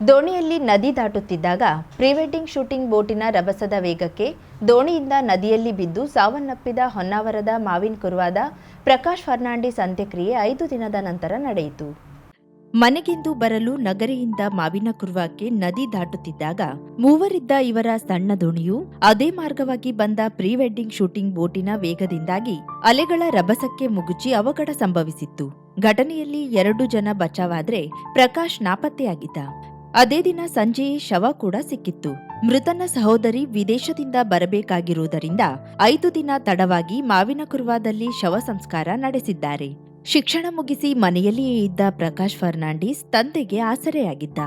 ದೋಣಿಯಲ್ಲಿ ನದಿ ದಾಟುತ್ತಿದ್ದಾಗ prewedding shooting ಬೋಟಿನ ರಭಸದ ವೇಗಕ್ಕೆ ದೋಣಿಯಿಂದ ನದಿಯಲ್ಲಿ ಬಿದ್ದು ಸಾವನ್ನಪ್ಪಿದ ಹೊನ್ನಾವರದ ಮಾವಿನ ಕುರುವಾದ ಪ್ರಕಾಶ್ ಫರ್ನಾಂಡಿಸ್ ಅಂತ್ಯಕ್ರಿಯೆ ಐದು ದಿನದ ನಂತರ ನಡೆಯಿತು. ಮನೆಗೆಂದು ಬರಲು ನಗರಿಯಿಂದ ಮಾವಿನ ಕುರುವಾಕ್ಕೆ ನದಿ ದಾಟುತ್ತಿದ್ದಾಗ ಮೂವರಿದ್ದ ಇವರ ಸಣ್ಣ ದೋಣಿಯು ಅದೇ ಮಾರ್ಗವಾಗಿ ಬಂದ ಪ್ರೀ ವೆಡ್ಡಿಂಗ್ ಶೂಟಿಂಗ್ ಬೋಟಿನ ವೇಗದಿಂದಾಗಿ ಅಲೆಗಳ ರಭಸಕ್ಕೆ ಮುಗುಚಿ ಅವಘಡ ಸಂಭವಿಸಿತ್ತು. ಘಟನೆಯಲ್ಲಿ ಎರಡು ಜನ ಬಚಾವಾದ್ರೆ ಪ್ರಕಾಶ್ ನಾಪತ್ತೆಯಾಗಿದ್ದ. ಅದೇ ದಿನ ಸಂಜೆಯೇ ಶವ ಕೂಡ ಸಿಕ್ಕಿತ್ತು. ಮೃತನ ಸಹೋದರಿ ವಿದೇಶದಿಂದ ಬರಬೇಕಾಗಿರುವುದರಿಂದ ಐದು ದಿನ ತಡವಾಗಿ ಮಾವಿನ ಕುರುವಾದಲ್ಲಿ ಶವ ಸಂಸ್ಕಾರ ನಡೆಸಿದ್ದಾರೆ. ಶಿಕ್ಷಣ ಮುಗಿಸಿ ಮನೆಯಲ್ಲಿಯೇ ಇದ್ದ ಪ್ರಕಾಶ್ ಫರ್ನಾಂಡಿಸ್ ತಂದೆಗೆ ಆಸರೆಯಾಗಿದ್ದ.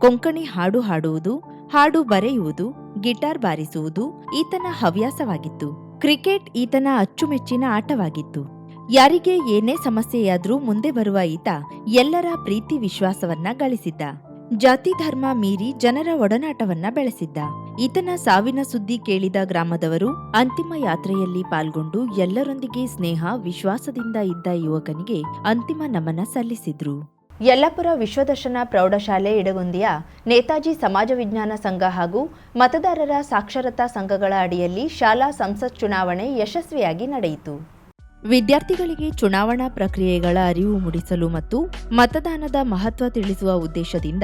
ಕೊಂಕಣಿ ಹಾಡು ಹಾಡುವುದು, ಹಾಡು ಬರೆಯುವುದು, ಗಿಟಾರ್ ಬಾರಿಸುವುದು ಈತನ ಹವ್ಯಾಸವಾಗಿತ್ತು. ಕ್ರಿಕೆಟ್ ಈತನ ಅಚ್ಚುಮೆಚ್ಚಿನ ಆಟವಾಗಿತ್ತು. ಯಾರಿಗೆ ಏನೇ ಸಮಸ್ಯೆಯಾದ್ರೂ ಮುಂದೆ ಬರುವ ಈತ ಎಲ್ಲರ ಪ್ರೀತಿ ವಿಶ್ವಾಸವನ್ನ ಗಳಿಸಿದ್ದ. ಜಾತಿ ಧರ್ಮ ಮೀರಿ ಜನರ ಒಡನಾಟವನ್ನ ಬೆಳೆಸಿದ್ದ. ಈತನ ಸಾವಿನ ಸುದ್ದಿ ಕೇಳಿದ ಗ್ರಾಮದವರು, ಅಂತಿಮ ಯಾತ್ರೆಯಲ್ಲಿ ಪಾಲ್ಗೊಂಡು ಎಲ್ಲರೊಂದಿಗೆ ಸ್ನೇಹ, ವಿಶ್ವಾಸದಿಂದ ಇದ್ದ ಯುವಕನಿಗೆ ಅಂತಿಮ ನಮನ ಸಲ್ಲಿಸಿದ್ರು. ಯಲ್ಲಾಪುರ ವಿಶ್ವದರ್ಶನ ಪ್ರೌಢಶಾಲೆ ಇಡಗುಂದಿಯ ನೇತಾಜಿ ಸಮಾಜ ವಿಜ್ಞಾನ ಸಂಘ ಹಾಗೂ ಮತದಾರರ ಸಾಕ್ಷರತಾ ಸಂಘಗಳ ಅಡಿಯಲ್ಲಿ ಶಾಲಾ ಸಂಸತ್ ಚುನಾವಣೆ ಯಶಸ್ವಿಯಾಗಿ ನಡೆಯಿತು. ವಿದ್ಯಾರ್ಥಿಗಳಿಗೆ ಚುನಾವಣಾ ಪ್ರಕ್ರಿಯೆಗಳ ಅರಿವು ಮೂಡಿಸಲು ಮತ್ತು ಮತದಾನದ ಮಹತ್ವ ತಿಳಿಸುವ ಉದ್ದೇಶದಿಂದ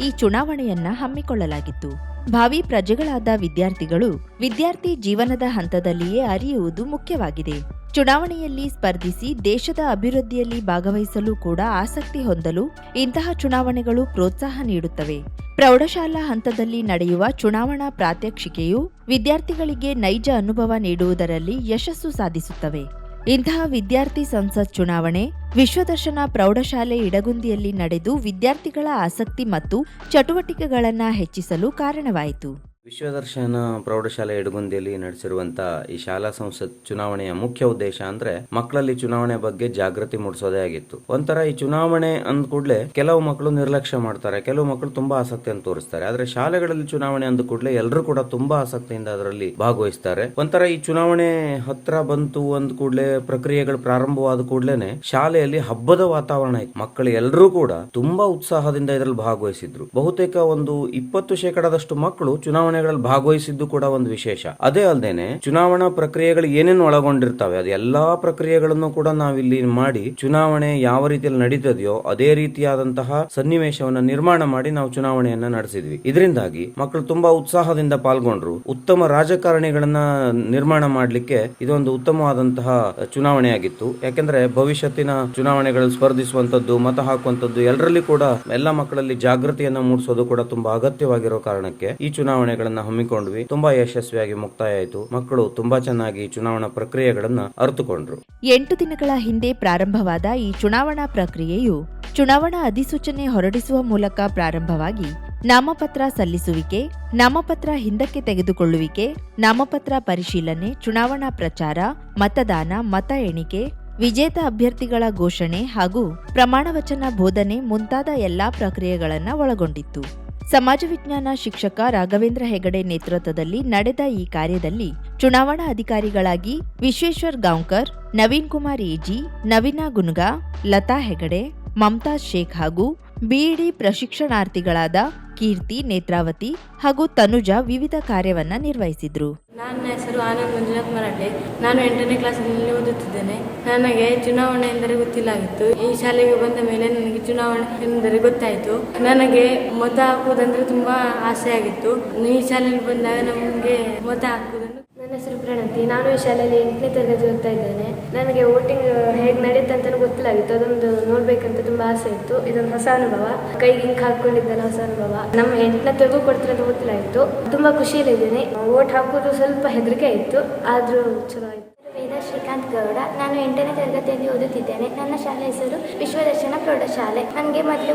ಈ ಚುನಾವಣೆಯನ್ನ ಹಮ್ಮಿಕೊಳ್ಳಲಾಗಿತ್ತು. ಭಾವಿ ಪ್ರಜೆಗಳಾದ ವಿದ್ಯಾರ್ಥಿಗಳು ವಿದ್ಯಾರ್ಥಿ ಜೀವನದ ಹಂತದಲ್ಲಿಯೇ ಅರಿಯುವುದು ಮುಖ್ಯವಾಗಿದೆ. ಚುನಾವಣೆಯಲ್ಲಿ ಸ್ಪರ್ಧಿಸಿ ದೇಶದ ಅಭಿವೃದ್ಧಿಯಲ್ಲಿ ಭಾಗವಹಿಸಲು ಕೂಡ ಆಸಕ್ತಿ ಹೊಂದಲು ಇಂತಹ ಚುನಾವಣೆಗಳು ಪ್ರೋತ್ಸಾಹ ನೀಡುತ್ತವೆ. ಪ್ರೌಢಶಾಲಾ ಹಂತದಲ್ಲಿ ನಡೆಯುವ ಚುನಾವಣಾ ಪ್ರಾತ್ಯಕ್ಷಿಕೆಯು ವಿದ್ಯಾರ್ಥಿಗಳಿಗೆ ನೈಜ ಅನುಭವ ನೀಡುವುದರಲ್ಲಿ ಯಶಸ್ಸು ಸಾಧಿಸುತ್ತವೆ. ಇಂತಹ ವಿದ್ಯಾರ್ಥಿ ಸಂಸತ್ ಚುನಾವಣೆ ವಿಶ್ವದರ್ಶನ ಪ್ರೌಢಶಾಲೆ ಇಡಗುಂದಿಯಲ್ಲಿ ನಡೆದು ವಿದ್ಯಾರ್ಥಿಗಳ ಆಸಕ್ತಿ ಮತ್ತು ಚಟುವಟಿಕೆಗಳನ್ನು ಹೆಚ್ಚಿಸಲು ಕಾರಣವಾಯಿತು. ವಿಶ್ವದರ್ಶನ ಪ್ರೌಢಶಾಲೆ ಎಡಗುಂದಿಯಲ್ಲಿ ನಡೆಸಿರುವಂತಹ ಈ ಶಾಲಾ ಸಂಸತ್ ಚುನಾವಣೆಯ ಮುಖ್ಯ ಉದ್ದೇಶ ಅಂದ್ರೆ ಮಕ್ಕಳಲ್ಲಿ ಚುನಾವಣೆ ಬಗ್ಗೆ ಜಾಗೃತಿ ಮೂಡಿಸೋದೇ ಆಗಿತ್ತು. ಒಂಥರ ಈ ಚುನಾವಣೆ ಅಂದ ಕೂಡಲೇ ಕೆಲವು ಮಕ್ಕಳು ನಿರ್ಲಕ್ಷ್ಯ ಮಾಡ್ತಾರೆ, ಕೆಲವು ಮಕ್ಕಳು ತುಂಬಾ ಆಸಕ್ತಿಯನ್ನು ತೋರಿಸ್ತಾರೆ. ಆದ್ರೆ ಶಾಲೆಗಳಲ್ಲಿ ಚುನಾವಣೆ ಅಂದ ಕೂಡಲೇ ಎಲ್ಲರೂ ಕೂಡ ತುಂಬಾ ಆಸಕ್ತಿಯಿಂದ ಅದರಲ್ಲಿ ಭಾಗವಹಿಸ್ತಾರೆ. ಒಂಥರ ಈ ಚುನಾವಣೆ ಹತ್ರ ಬಂತು ಅಂದ ಕೂಡಲೇ ಪ್ರಕ್ರಿಯೆಗಳು ಪ್ರಾರಂಭವಾದ ಕೂಡಲೇನೆ ಶಾಲೆಯಲ್ಲಿ ಹಬ್ಬದ ವಾತಾವರಣ ಇತ್ತು. ಮಕ್ಕಳು ಎಲ್ಲರೂ ಕೂಡ ತುಂಬಾ ಉತ್ಸಾಹದಿಂದ ಇದರಲ್ಲಿ ಭಾಗವಹಿಸಿದ್ರು. ಬಹುತೇಕ ಒಂದು ಇಪ್ಪತ್ತು ಶೇಕಡದಷ್ಟು ಮಕ್ಕಳು ಚುನಾವಣೆಗಳಲ್ಲಿ ಭಾಗವಹಿಸಿದ್ದು ಕೂಡ ಒಂದು ವಿಶೇಷ. ಅದೇ ಅಲ್ಲದೇನೆ ಚುನಾವಣಾ ಪ್ರಕ್ರಿಯೆಗಳು ಏನೇನು ಒಳಗೊಂಡಿರ್ತವೆ ಅದೆಲ್ಲಾ ಪ್ರಕ್ರಿಯೆಗಳನ್ನು ಕೂಡ ನಾವಿಲ್ಲಿ ಮಾಡಿ ಚುನಾವಣೆ ಯಾವ ರೀತಿಯಲ್ಲಿ ನಡೀತದೆಯೋ ಅದೇ ರೀತಿಯಾದಂತಹ ಸನ್ನಿವೇಶವನ್ನ ನಿರ್ಮಾಣ ಮಾಡಿ ನಾವು ಚುನಾವಣೆಯನ್ನ ನಡೆಸಿದ್ವಿ. ಇದರಿಂದಾಗಿ ಮಕ್ಕಳು ತುಂಬಾ ಉತ್ಸಾಹದಿಂದ ಪಾಲ್ಗೊಂಡ್ರು. ಉತ್ತಮ ರಾಜಕಾರಣಿಗಳನ್ನ ನಿರ್ಮಾಣ ಮಾಡಲಿಕ್ಕೆ ಇದೊಂದು ಉತ್ತಮವಾದಂತಹ ಚುನಾವಣೆಯಾಗಿತ್ತು. ಯಾಕೆಂದ್ರೆ ಭವಿಷ್ಯತ್ತಿನ ಚುನಾವಣೆಗಳಲ್ಲಿ ಸ್ಪರ್ಧಿಸುವಂತದ್ದು ಮತ ಹಾಕುವಂತದ್ದು ಎಲ್ಲರಲ್ಲಿ ಕೂಡ ಎಲ್ಲ ಮಕ್ಕಳಲ್ಲಿ ಜಾಗೃತಿಯನ್ನ ಮೂಡಿಸೋದು ಕೂಡ ತುಂಬಾ ಅಗತ್ಯವಾಗಿರೋ ಕಾರಣಕ್ಕೆ ಈ ಚುನಾವಣೆಗಳನ್ನ ಹಮ್ಮಿಕೊಂಡ್ವಿ. ತುಂಬಾ ಯಶಸ್ವಿಯಾಗಿ ಮುಕ್ತಾಯ ಆಯಿತು ಮಕ್ಕಳು ತುಂಬಾ ಚೆನ್ನಾಗಿ ಚುನಾವಣಾ ಪ್ರಕ್ರಿಯೆಗಳನ್ನ ಅರ್ಥಕೊಂಡ್ರು ಎಂಟು ದಿನಗಳ ಹಿಂದೆ ಪ್ರಾರಂಭವಾದ ಈ ಚುನಾವಣಾ ಪ್ರಕ್ರಿಯೆಯು ಚುನಾವಣಾ ಅಧಿಸೂಚನೆ ಹೊರಡಿಸುವ ಮೂಲಕ ಪ್ರಾರಂಭವಾಗಿ ನಾಮಪತ್ರ ಸಲ್ಲಿಸುವಿಕೆ, ನಾಮಪತ್ರ ಹಿಂದಕ್ಕೆ ತೆಗೆದುಕೊಳ್ಳುವಿಕೆ, ನಾಮಪತ್ರ ಪರಿಶೀಲನೆ, ಚುನಾವಣಾ ಪ್ರಚಾರ, ಮತದಾನ, ಮತ ಎಣಿಕೆ, ವಿಜೇತ ಅಭ್ಯರ್ಥಿಗಳ ಘೋಷಣೆ ಹಾಗೂ ಪ್ರಮಾಣವಚನ ಬೋಧನೆ ಮುಂತಾದ ಎಲ್ಲಾ ಪ್ರಕ್ರಿಯೆಗಳನ್ನು ಒಳಗೊಂಡಿತ್ತು. ಸಮಾಜ ವಿಜ್ಞಾನ ಶಿಕ್ಷಕ ರಾಘವೇಂದ್ರ ಹೆಗಡೆ ನೇತೃತ್ವದಲ್ಲಿ ನಡೆದ ಈ ಕಾರ್ಯದಲ್ಲಿ ಚುನಾವಣಾ ಅಧಿಕಾರಿಗಳಾಗಿ ವಿಶ್ವೇಶ್ವರ್ ಗಾಂವ್ಕರ್, ನವೀನ್ ಕುಮಾರ್ ಎಜಿ, ನವೀನಾ ಗುನ್ಗಾ, ಲತಾ ಹೆಗಡೆ ಮಮತಾಜ್ ಶೇಖ್ ಹಾಗೂ ಬಿಇಡಿ ಪ್ರಶಿಕ್ಷಣಾರ್ಥಿಗಳಾದ ಕೀರ್ತಿ, ನೇತ್ರಾವತಿ ಹಾಗೂ ತನುಜಾ ವಿವಿಧ ಕಾರ್ಯವನ್ನ ನಿರ್ವಹಿಸಿದ್ರು. ನನ್ನ ಹೆಸರು ಆನಂದ್ ಮಂಜುನಾಥ್ ಮರಾಠೆ. ನಾನು ಎಂಟನೇ ಕ್ಲಾಸ್ನಲ್ಲಿ ಓದುತ್ತಿದ್ದೇನೆ. ನನಗೆ ಚುನಾವಣೆ ಎಂದರೆ ಗೊತ್ತಿಲ್ಲಾಗಿತ್ತು ಈ ಶಾಲೆಗೆ ಬಂದ ಮೇಲೆ ನನಗೆ ಚುನಾವಣೆ ಎಂದರೆ ಗೊತ್ತಾಯಿತು. ನನಗೆ ಮತ ಹಾಕುವುದಂದ್ರೆ ತುಂಬಾ ಆಸೆ ಆಗಿತ್ತು ಈ ಶಾಲೆಯಲ್ಲಿ ಬಂದಾಗ ನಮಗೆ ಮತ ಹಾಕುವುದನ್ನು ಪ್ರಣತಿ ನಾನು ಈ ಶಾಲೆಯಲ್ಲಿ ಎಂಟನೇ ತರಗತಿ ಓದ್ತಾ ಇದ್ದೇನೆ. ನನಗೆ ವೋಟಿಂಗ್ ಹೇಗೆ ನಡೆಯುತ್ತೆ ಅಂತ ಗೊತ್ತಿಲ್ಲಾಗಿತ್ತು. ಅದೊಂದು ನೋಡ್ಬೇಕಂತ ತುಂಬಾ ಆಸೆ ಇತ್ತು. ಇದೊಂದು ಹೊಸ ಅನುಭವ. ಕೈಗೆ ಇಂಕ್ ಹಾಕೊಂಡಿದ್ದಲ್ಲ ಹೊಸ ಅನುಭವ. ನಮ್ಮ ಎಂಟನೇ ತರಗೂ ಕೊಡ್ತಾರೆ ಅಂತ ಗೊತ್ತಿಲ್ಲಾಗಿತ್ತು ತುಂಬಾ ಖುಷಿಯಲ್ಲಿದ್ದೇನೆ. ವೋಟ್ ಹಾಕೋದು ಸ್ವಲ್ಪ ಹೆದರಿಕೆ ಇತ್ತು. ಆದ್ರೂ ಚಲೋ ಆಯ್ತು. ಶ್ರೀಕಾಂತ್ ಗೌಡ. ನಾನು ಎಂಟನೇ ತರಗತಿಯಲ್ಲಿ ಓದುತ್ತಿದ್ದೇನೆ. ನನ್ನ ಶಾಲೆ ಹೆಸರು ವಿಶ್ವದರ್ಶನ ಪ್ರೌಢಶಾಲೆ ನನಗೆ ಮೊದಲು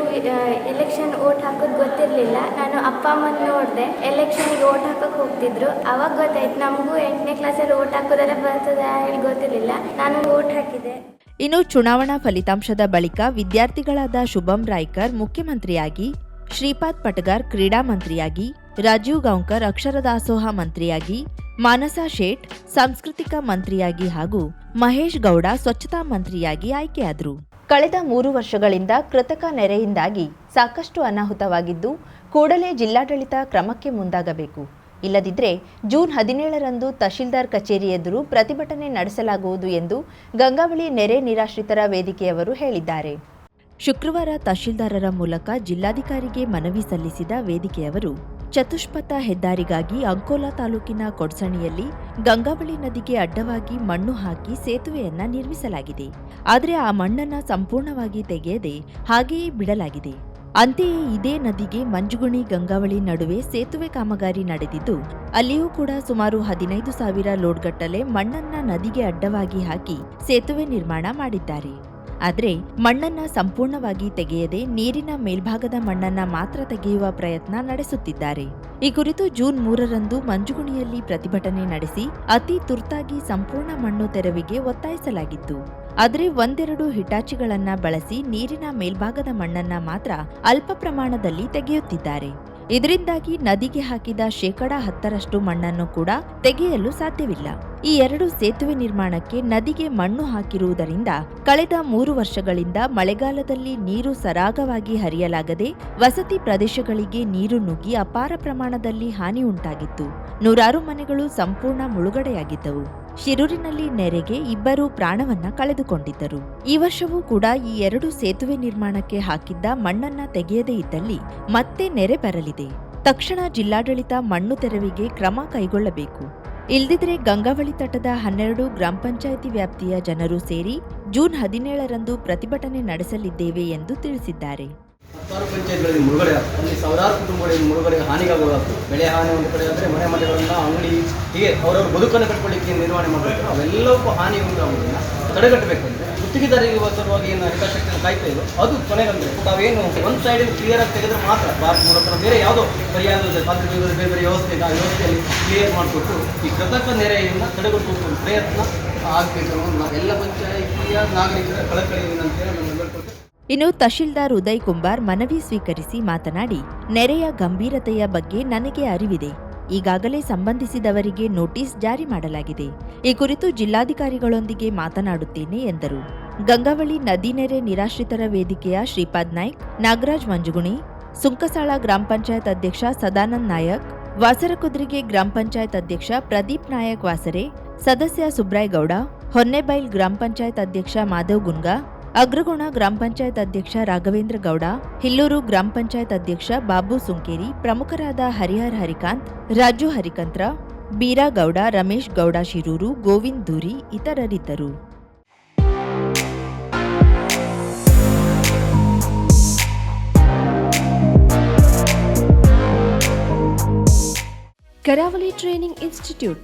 ಎಲೆಕ್ಷನ್ ಓಟ್ ಹಾಕೋದು ಗೊತ್ತಿರಲಿಲ್ಲ. ನಾನು ಅಪ್ಪ ಅಮ್ಮನ ನೋಡಿದೆ. ಎಲೆಕ್ಷನ್ಗೆ ಓಟ್ ಹಾಕೋಕೆ ಹೋಗ್ತಿದ್ರು. ಅವಾಗ ಗೊತ್ತಾಯ್ತು, ನಮಗೂ ಎಂಟನೇ ಕ್ಲಾಸಲ್ಲಿ ಓಟ್ ಹಾಕೋದೆಲ್ಲ ಬರ್ತದೆ ಹೇಳಿ ಗೊತ್ತಿರಲಿಲ್ಲ. ನಾನು ಓಟ್ ಹಾಕಿದೆ ಇನ್ನು ಚುನಾವಣಾ ಫಲಿತಾಂಶದ ಬಳಿಕ ವಿದ್ಯಾರ್ಥಿಗಳಾದ ಶುಭಂ ರಾಯ್ಕರ್ ಮುಖ್ಯಮಂತ್ರಿಯಾಗಿ, ಶ್ರೀಪಾದ್ ಪಟಗಾರ್ ಕ್ರೀಡಾ ಮಂತ್ರಿಯಾಗಿ, ರಾಜೀವ್ ಗಾಂವ್ಕರ್ ಅಕ್ಷರ ದಾಸೋಹ ಮಂತ್ರಿಯಾಗಿ ಮಾನಸಾ ಶೇಟ್, ಸಾಂಸ್ಕೃತಿಕ ಮಂತ್ರಿಯಾಗಿ ಹಾಗೂ ಮಹೇಶ್ ಗೌಡ ಸ್ವಚ್ಛತಾ ಮಂತ್ರಿಯಾಗಿ ಆಯ್ಕೆಯಾದರು. ಕಳೆದ ಮೂರು ವರ್ಷಗಳಿಂದ ಕೃತಕ ನೆರೆಯಿಂದಾಗಿ ಸಾಕಷ್ಟು ಅನಾಹುತವಾಗಿದ್ದು, ಕೂಡಲೇ ಜಿಲ್ಲಾಡಳಿತ ಕ್ರಮಕ್ಕೆ ಮುಂದಾಗಬೇಕು. ಇಲ್ಲದಿದ್ದರೆ ಜೂನ್ ಹದಿನೇಳರಂದು ತಹಶೀಲ್ದಾರ್ ಕಚೇರಿ ಎದುರು ಪ್ರತಿಭಟನೆ ನಡೆಸಲಾಗುವುದು ಎಂದು ಗಂಗಾವಳಿ ನೆರೆ ನಿರಾಶ್ರಿತರ ವೇದಿಕೆಯವರು ಹೇಳಿದ್ದಾರೆ. ಶುಕ್ರವಾರ ತಹಶೀಲ್ದಾರರ ಮೂಲಕ ಜಿಲ್ಲಾಧಿಕಾರಿಗೆ ಮನವಿ ಸಲ್ಲಿಸಿದ ವೇದಿಕೆಯವರು ಚತುಷ್ಪಥ ಹೆದ್ದಾರಿಗಾಗಿ ಅಂಕೋಲಾ ತಾಲೂಕಿನ ಕೊಡ್ಸಣಿಯಲ್ಲಿ ಗಂಗಾವಳಿ ನದಿಗೆ ಅಡ್ಡವಾಗಿ ಮಣ್ಣು ಹಾಕಿ ಸೇತುವೆಯನ್ನ ನಿರ್ಮಿಸಲಾಗಿದೆ. ಆದರೆ ಆ ಮಣ್ಣನ್ನ ಸಂಪೂರ್ಣವಾಗಿ ತೆಗೆಯದೆ ಹಾಗೆಯೇ ಬಿಡಲಾಗಿದೆ. ಅಂತೆಯೇ ಇದೇ ನದಿಗೆ ಮಂಜುಗುಣಿ ಗಂಗಾವಳಿ ನಡುವೆ ಸೇತುವೆ ಕಾಮಗಾರಿ ನಡೆದಿದ್ದು, ಅಲ್ಲಿಯೂ ಕೂಡ ಸುಮಾರು ಹದಿನೈದು ಸಾವಿರ ಲೋಡ್ಗಟ್ಟಲೆ ಮಣ್ಣನ್ನ ನದಿಗೆ ಅಡ್ಡವಾಗಿ ಹಾಕಿ ಸೇತುವೆ ನಿರ್ಮಾಣ ಮಾಡಿದ್ದಾರೆ. ಆದರೆ ಮಣ್ಣನ್ನ ಸಂಪೂರ್ಣವಾಗಿ ತೆಗೆಯದೆ ನೀರಿನ ಮೇಲ್ಭಾಗದ ಮಣ್ಣನ್ನ ಮಾತ್ರ ತೆಗೆಯುವ ಪ್ರಯತ್ನ ನಡೆಸುತ್ತಿದ್ದಾರೆ. ಈ ಕುರಿತು ಜೂನ್ ಮೂರರಂದು ಮಂಜುಗುಣಿಯಲ್ಲಿ ಪ್ರತಿಭಟನೆ ನಡೆಸಿ ಅತಿ ತುರ್ತಾಗಿ ಸಂಪೂರ್ಣ ಮಣ್ಣು ತೆರವಿಗೆ ಒತ್ತಾಯಿಸಲಾಗಿತ್ತು. ಆದರೆ ಒಂದೆರಡು ಹಿಟಾಚಿಗಳನ್ನು ಬಳಸಿ ನೀರಿನ ಮೇಲ್ಭಾಗದ ಮಣ್ಣನ್ನ ಮಾತ್ರ ಅಲ್ಪ ಪ್ರಮಾಣದಲ್ಲಿ ತೆಗೆಯುತ್ತಿದ್ದಾರೆ. ಇದರಿಂದಾಗಿ ನದಿಗೆ ಹಾಕಿದ ಶೇಕಡ ಹತ್ತರಷ್ಟು ಮಣ್ಣನ್ನು ಕೂಡ ತೆಗೆಯಲು ಸಾಧ್ಯವಿಲ್ಲ. ಈ ಎರಡು ಸೇತುವೆ ನಿರ್ಮಾಣಕ್ಕೆ ನದಿಗೆ ಮಣ್ಣು ಹಾಕಿರುವುದರಿಂದ ಕಳೆದ ಮೂರು ವರ್ಷಗಳಿಂದ ಮಳೆಗಾಲದಲ್ಲಿ ನೀರು ಸರಾಗವಾಗಿ ಹರಿಯಲಾಗದೆ ವಸತಿ ಪ್ರದೇಶಗಳಿಗೆ ನೀರು ನುಗ್ಗಿ ಅಪಾರ ಪ್ರಮಾಣದಲ್ಲಿ ಹಾನಿ ಉಂಟಾಗಿತ್ತು ನೂರಾರು ಮನೆಗಳು ಸಂಪೂರ್ಣ ಮುಳುಗಡೆಯಾಗಿದ್ದವು. ಶಿರೂರಿನಲ್ಲಿ ನೆರೆಗೆ ಇಬ್ಬರು ಪ್ರಾಣವನ್ನ ಕಳೆದುಕೊಂಡಿದ್ದರು. ಈ ವರ್ಷವೂ ಕೂಡ ಈ ಎರಡು ಸೇತುವೆ ನಿರ್ಮಾಣಕ್ಕೆ ಹಾಕಿದ್ದ ಮಣ್ಣನ್ನ ತೆಗೆಯದೇ ಇದ್ದಲ್ಲಿ ಮತ್ತೆ ನೆರೆ ಬರಲಿದೆ. ತಕ್ಷಣ ಜಿಲ್ಲಾಡಳಿತ ಮಣ್ಣು ತೆರವಿಗೆ ಕ್ರಮ ಕೈಗೊಳ್ಳಬೇಕು. ಇಲ್ದಿದ್ರೆ ಗಂಗಾವಳಿ ತಟದ ಹನ್ನೆರಡು ಗ್ರಾಮ ಪಂಚಾಯಿತಿ ವ್ಯಾಪ್ತಿಯ ಜನರು ಸೇರಿ ಜೂನ್ ಹದಿನೇಳರಂದು ಪ್ರತಿಭಟನೆ ನಡೆಸಲಿದ್ದೇವೆ ಎಂದು ತಿಳಿಸಿದ್ದಾರೆ. ಹತ್ತಾರು ಪಂಚಾಯತ್ಗಳಲ್ಲಿ ಮುಳುಗಡೆ ಅಲ್ಲಿ ಸಾವಿರಾರು ಕುಟುಂಬಗಳಿಗೆ ಮುಳುಗಡೆ ಹಾನಿಗಾಗುವುದು ಬೆಳೆ ಹಾನಿ ಒಂದು ಕಡೆ ಆದರೆ ಮನೆ ಮನೆಗಳನ್ನ ಅಂಗಡಿ, ಹೀಗೆ ಅವರವ್ರ ಬದುಕನ್ನು ಕಟ್ಕೊಳ್ಳಿಕ್ಕೆ ನಿರ್ವಹಣೆ ಮಾಡಬೇಕು ಅವೆಲ್ಲವಕ್ಕೂ ಹಾನಿ ಉಂಟಾಗುವುದನ್ನ ತಡೆಗಟ್ಟಬೇಕಂದ್ರೆ ಗುತ್ತಿಗೆದಾರರಿಗೆ ಸಲುವಾಗಿ ಏನು ಹಿತಾಸಕ್ತಿಯನ್ನು ಕಾಯ್ತಾ ಇದ್ರು ಅದು ಕೊನೆಗಂದ್ರೆ ತಾವೇನು ಒಂದು ಸೈಡ್ ಕ್ಲಿಯರ್ ಆಗಿ ತೆಗೆದ್ರೆ ಮಾತ್ರ ಭಾರತ ಮೂಲಕ ಬೇರೆ ಯಾವುದೋ ಪರ್ಯಾಯದ ಪಾತ್ರಗಳ ಬೇರೆ ಬೇರೆ ವ್ಯವಸ್ಥೆ ಇದೆ, ಆ ವ್ಯವಸ್ಥೆಯಲ್ಲಿ ಕ್ಲಿಯರ್ ಮಾಡಿಕೊಟ್ಟು ಈ ಕೃತಕ ನೆರೆಯನ್ನು ತಡೆಗಟ್ಟುವ ಪ್ರಯತ್ನ ಆಗಬೇಕು ಎಲ್ಲ ಪಂಚಾಯಿತಿಯ ನಾಗರಿಕರ ಕಳಕಳಿ ಹೇಳ್ಕೊಳ್ತೇನೆ ಇನ್ನು ತಹಶೀಲ್ದಾರ್ ಉದಯ್ ಕುಂಬಾರ್ ಮನವಿ ಸ್ವೀಕರಿಸಿ ಮಾತನಾಡಿ, ನೆರೆಯ ಗಂಭೀರತೆಯ ಬಗ್ಗೆ ನನಗೆ ಅರಿವಿದೆ. ಈಗಾಗಲೇ ಸಂಬಂಧಿಸಿದವರಿಗೆ ನೋಟಿಸ್ ಜಾರಿ ಮಾಡಲಾಗಿದೆ. ಈ ಕುರಿತು ಜಿಲ್ಲಾಧಿಕಾರಿಗಳೊಂದಿಗೆ ಮಾತನಾಡುತ್ತೇನೆ ಎಂದರು. ಗಂಗಾವಳಿ ನದಿ ನೆರೆ ನಿರಾಶ್ರಿತರ ವೇದಿಕೆಯ ಶ್ರೀಪಾದ್ ನಾಯ್ಕ್, ನಾಗರಾಜ್ ಮಂಜುಗುಣಿ, ಸುಂಕಸಾಳ ಗ್ರಾಮ ಪಂಚಾಯತ್ ಅಧ್ಯಕ್ಷ ಸದಾನಂದ್ ನಾಯಕ್, ವಾಸರಕುದ್ರಿಗೆ ಗ್ರಾಮ ಪಂಚಾಯತ್ ಅಧ್ಯಕ್ಷ ಪ್ರದೀಪ್ ನಾಯಕ್ ವಾಸರೆ, ಸದಸ್ಯ ಸುಬ್ರಾಯಗೌಡ ಹೊನ್ನೆಬೈಲ್ ಗ್ರಾಮ ಪಂಚಾಯತ್ ಅಧ್ಯಕ್ಷ ಮಾಧವ್ ಗುನ್ಗಾ ಅಗ್ರಗುಣ ಗ್ರಾಮ ಪಂಚಾಯತ್ ಅಧ್ಯಕ್ಷ ರಾಘವೇಂದ್ರ ಗೌಡ, ಹಿಲ್ಲೂರು ಗ್ರಾಮ ಪಂಚಾಯತ್ ಅಧ್ಯಕ್ಷ ಬಾಬು ಸುಂಕೇರಿ, ಪ್ರಮುಖರಾದ ಹರಿಹರ್ ಹರಿಕಾಂತ್, ರಾಜು ಹರಿಕಂತ್ರ ಬೀರಾಗೌಡ ರಮೇಶ್ ಗೌಡ ಶಿರೂರು, ಗೋವಿಂದ್ ದೂರಿ ಇತರರಿದ್ದರು. Karavali training institute